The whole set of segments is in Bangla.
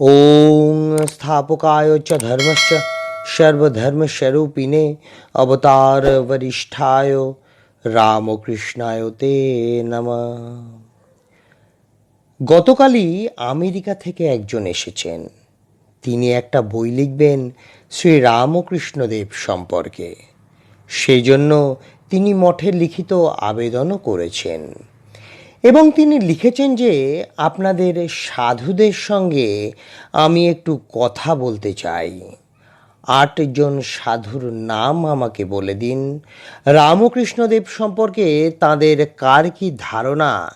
ॐ स्थापकाय च धर्मश्च सर्वधर्मस्वरूपिणे अवतारवरिष्ठाय রামকৃষ্ণায় তে নমঃ গতকালই আমেরিকা থেকে একজন এসেছেন তিনি একটা বই লিখবেন শ্রী রামকৃষ্ণদেব সম্পর্কে সেই জন্য তিনি মঠে লিখিত আবেদনও করেছেন এবং তিনি লিখেছেন যে আপনাদের সাধুদের সঙ্গে আমি একটু কথা বলতে চাই। আটজন সাধুর নাম আমাকে বলে দিন। রামকৃষ্ণদেব সম্পর্কে তাদের কার কি ধারণা,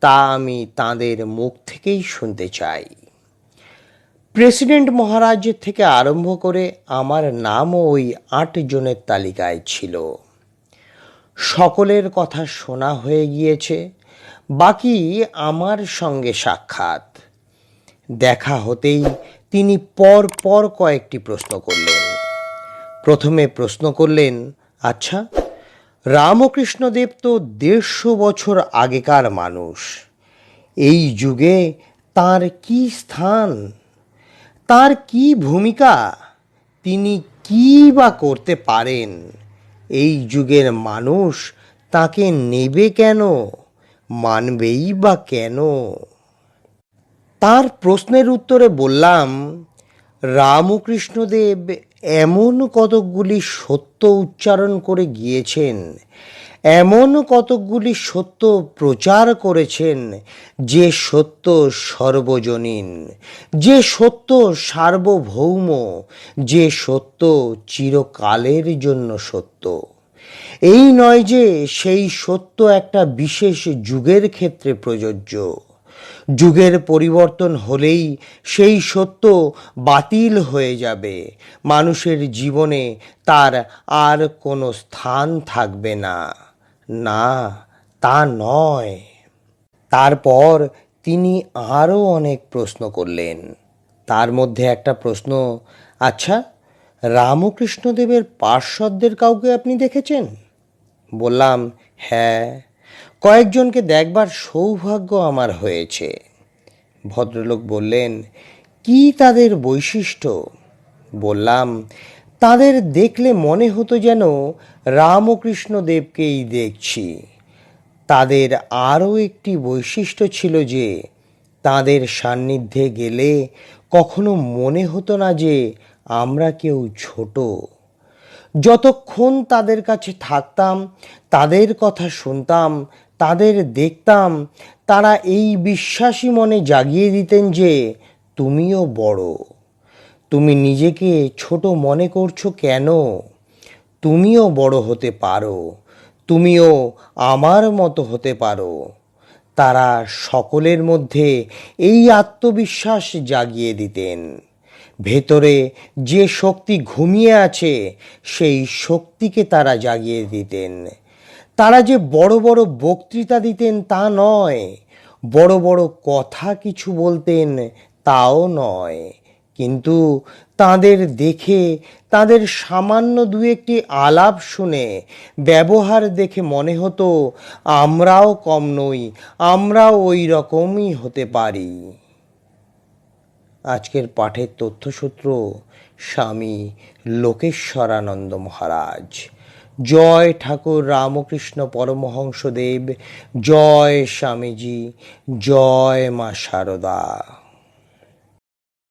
তা আমি তাদের মুখ থেকেই শুনতে চাই। প্রেসিডেন্ট মহারাজের থেকে আরম্ভ করে আমার নামও ওই আট জনের তালিকায় ছিল। সকলের কথা শোনা হয়ে গিয়েছে। বাকি আমার সঙ্গে সাক্ষাৎ। দেখা হতেই তিনি পর পর কয়েকটি প্রশ্ন করলেন। প্রথমে প্রশ্ন করলেন আচ্ছা রামকৃষ্ণদেব তো দেড়শো বছর আগেকার মানুষ। এই যুগে তার কি স্থান? তার কি ভূমিকা? তিনি কি বা করতে পারেন? এই যুগের মানুষ তাকে নেবে কেন? মানবেই বা কেন? তার প্রশ্নের উত্তরে বললাম, রামকৃষ্ণদেব এমন কতকগুলি সত্য উচ্চারণ করে গিয়েছেন, এমন কতকগুলি সত্য প্রচার করেছেন, যে সত্য সর্বজনীন, যে সত্য সার্বভৌম, যে সত্য চিরকালের জন্য সত্য। এই নয় যে সেই সত্য একটা বিশেষ যুগের ক্ষেত্রে প্রযোজ্য। যুগের পরিবর্তন হলেই সেই সত্য বাতিল হয়ে যাবে। মানুষের জীবনে তার আর কোনো স্থান থাকবে না। না, তা নয়। তারপর তিনি আরও অনেক প্রশ্ন করলেন। তার মধ্যে একটা প্রশ্ন আচ্ছা রামকৃষ্ণদেবের পার্শ্বদের কাউকে আপনি দেখেছেন? বললাম হ্যাঁ কয়েকজনকে দেখবার সৌভাগ্য আমার হয়েছে। ভদ্রলোক বললেন, কি তাদের বৈশিষ্ট্য? বললাম, তাদের দেখলে মনে হতো যেন রামকৃষ্ণদেবকেই দেখছি। তাদের আরও একটি বৈশিষ্ট্য ছিল যে, তাদের সান্নিধ্যে গেলে কখনো মনে হতো না যে আমরা কেউ ছোট। যতক্ষণ তাদের কাছে থাকতাম, তাদের কথা শুনতাম, তাদের দেখতাম, তারা এই বিশ্বাসী মনে জাগিয়ে দিতেন যে তুমিও বড়। তুমি নিজেকে ছোট মনে করছ কেন? তুমিও বড় হতে পারো। তুমিও আমার মতো হতে পারো। তারা সকলের মধ্যে এই আত্মবিশ্বাস জাগিয়ে দিতেন। ভেতরে যে শক্তি ঘুমিয়ে আছে, সেই শক্তিকে তারা জাগিয়ে দিতেন। তারা যে বড় বড় বক্তৃতা দিতেন তা নয়, বড় বড় কথা কিছু বলতেন তাও নয়। কিন্তু তাদের দেখে, তাদের সামান্য দু একটি আলাপ শুনে, ব্যবহার দেখে মনে হতো, আমরাও কম নই, আমরাও ওই রকমই হতে পারি। আজকের পাঠের তথ্যসূত্র, স্বামী লোকেশ্বরানন্দ মহারাজ। জয় ঠাকুর রামকৃষ্ণ পরমহংসদেব, জয় স্বামীজি, জয় মা শারদা